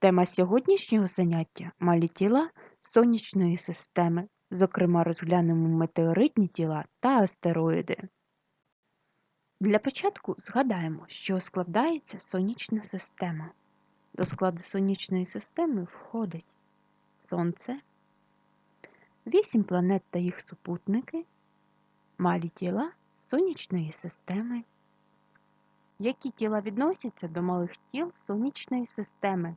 Тема сьогоднішнього заняття малі тіла сонячної системи. Зокрема, розглянемо метеоритні тіла та астероїди. Для початку згадаємо, що складається сонячна система. До складу сонячної системи входить Сонце, вісім планет та їх супутники, малі тіла сонячної системи. Які тіла відносяться до малих тіл сонячної системи?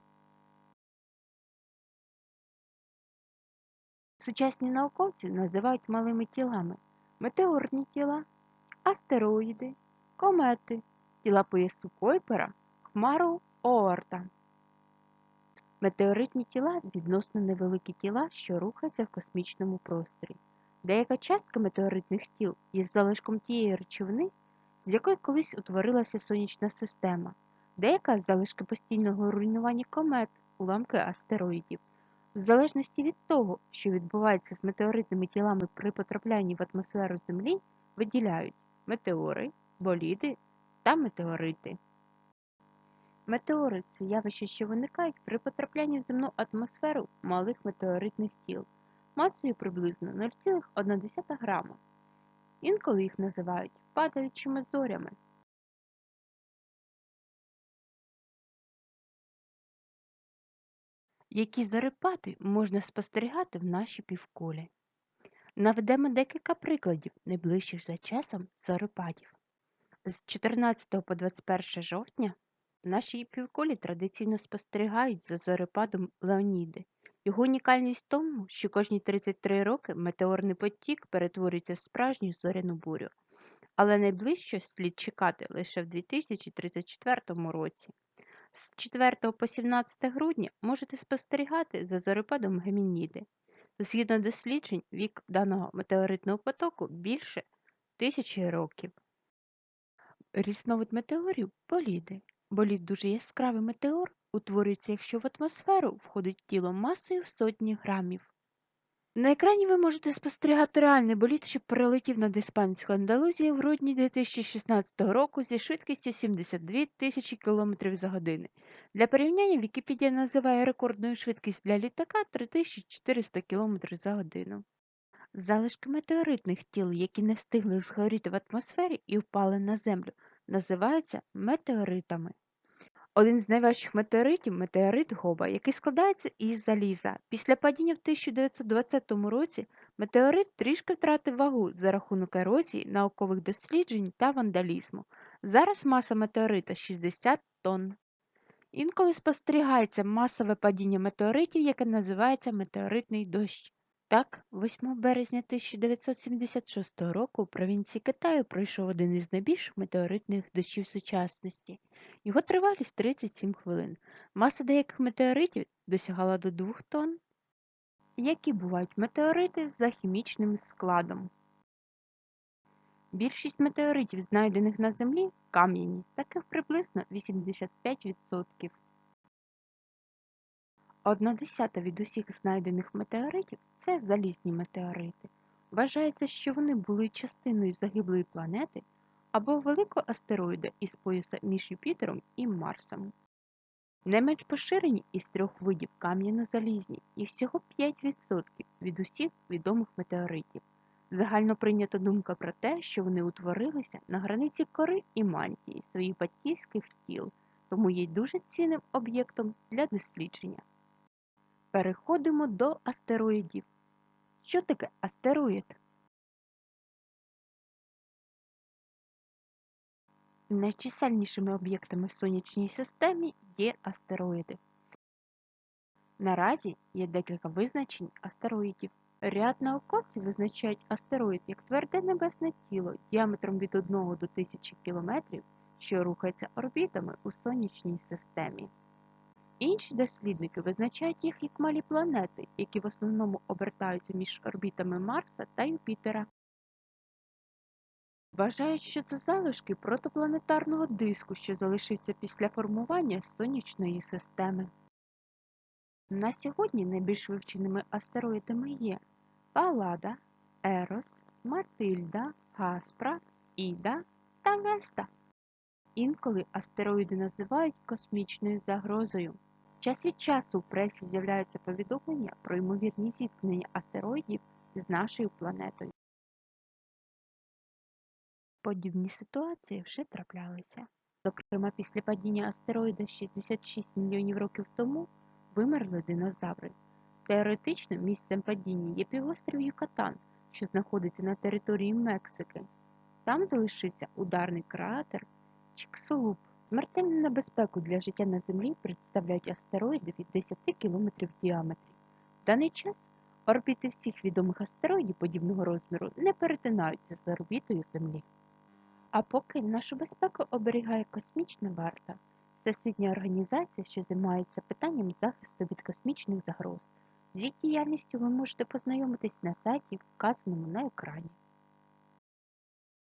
Сучасні науковці називають малими тілами метеорні тіла, астероїди, комети, тіла поясу Койпера, хмару Оорта. Метеоритні тіла відносно невеликі тіла, що рухаються в космічному просторі. Деяка частка метеоритних тіл є залишком тієї речовини, з якої колись утворилася сонячна система, деяка залишки постійного руйнування комет, уламки астероїдів. В залежності від того, що відбувається з метеоритними тілами при потраплянні в атмосферу Землі, виділяють метеори, боліди та метеорити. Метеори це явища, що виникають при потраплянні в земну атмосферу малих метеоритних тіл масою приблизно 0,1 грама. Інколи їх називають падаючими зорями. Які зорепади можна спостерігати в нашій півкулі? Наведемо декілька прикладів найближчих за часом зорепадів. З 14 по 21 жовтня в нашій півкулі традиційно спостерігають за зорепадом Леоніди. Його унікальність в тому, що кожні 33 роки метеорний потік перетворюється в справжню зоряну бурю, але найближче слід чекати лише в 2034 році. З 4 по 17 грудня можете спостерігати за зорепадом Гемініди. Згідно досліджень, вік даного метеоритного потоку більше тисячі років. Різновид метеорів боліди. Болід дуже яскравий метеор утворюється, якщо в атмосферу входить тіло масою в сотні грамів. На екрані ви можете спостерігати реальний болід, що перелетів над Іспанською Андалузією в грудні 2016 року зі швидкістю 72 тисячі км за годину. Для порівняння Вікіпедія називає рекордною швидкість для літака 3400 км за годину. Залишки метеоритних тіл, які не встигли згоріти в атмосфері і впали на землю, називаються метеоритами. Один з найважчих метеоритів метеорит Гоба, який складається із заліза. Після падіння в 1920 році метеорит трішки втратив вагу за рахунок ерозії, наукових досліджень та вандалізму. Зараз маса метеорита 60 тонн. Інколи спостерігається масове падіння метеоритів, яке називається метеоритний дощ. Так, 8 березня 1976 року у провінції Китаю пройшов один із найбільших метеоритних дощів сучасності. Його тривалість 37 хвилин. Маса деяких метеоритів досягала до 2 тонн. Які бувають метеорити за хімічним складом? Більшість метеоритів, знайдених на Землі, кам'яні, таких приблизно 85%. Одна десята від усіх знайдених метеоритів це залізні метеорити. Вважається, що вони були частиною загиблої планети або великого астероїда із пояса між Юпітером і Марсом. Не менш поширені із трьох видів кам'яно-залізні і всього 5% від усіх відомих метеоритів. Загально прийнята думка про те, що вони утворилися на границі кори і мантії своїх батьківських тіл, тому є дуже цінним об'єктом для дослідження. Переходимо до астероїдів. Що таке астероїд? Найчисельнішими об'єктами в сонячній системі є астероїди. Наразі є декілька визначень астероїдів. Ряд науковців визначають астероїд як тверде небесне тіло діаметром від 1 до 1000 км, що рухається орбітами у сонячній системі. Інші дослідники визначають їх як малі планети, які в основному обертаються між орбітами Марса та Юпітера. Вважають, що це залишки протопланетарного диску, що залишився після формування сонячної системи. На сьогодні найбільш вивченими астероїдами є Паллада, Ерос, Матильда, Гаспра, Іда та Веста. Інколи астероїди називають космічною загрозою. Час від часу у пресі з'являються повідомлення про ймовірні зіткнення астероїдів з нашою планетою. Подібні ситуації вже траплялися. Зокрема, після падіння астероїда 66 мільйонів років тому вимерли динозаври. Теоретично місцем падіння є півострів Юкатан, що знаходиться на території Мексики. Там залишився ударний кратер Чиксолуп. Смертельну небезпеку для життя на Землі представляють астероїди від 10 км в діаметрі. В даний час орбіти всіх відомих астероїдів подібного розміру не перетинаються з орбітою Землі. А поки нашу безпеку оберігає космічна варта, всесвітня організація, що займається питанням захисту від космічних загроз. З її діяльністю ви можете познайомитись на сайті, вказаному на екрані.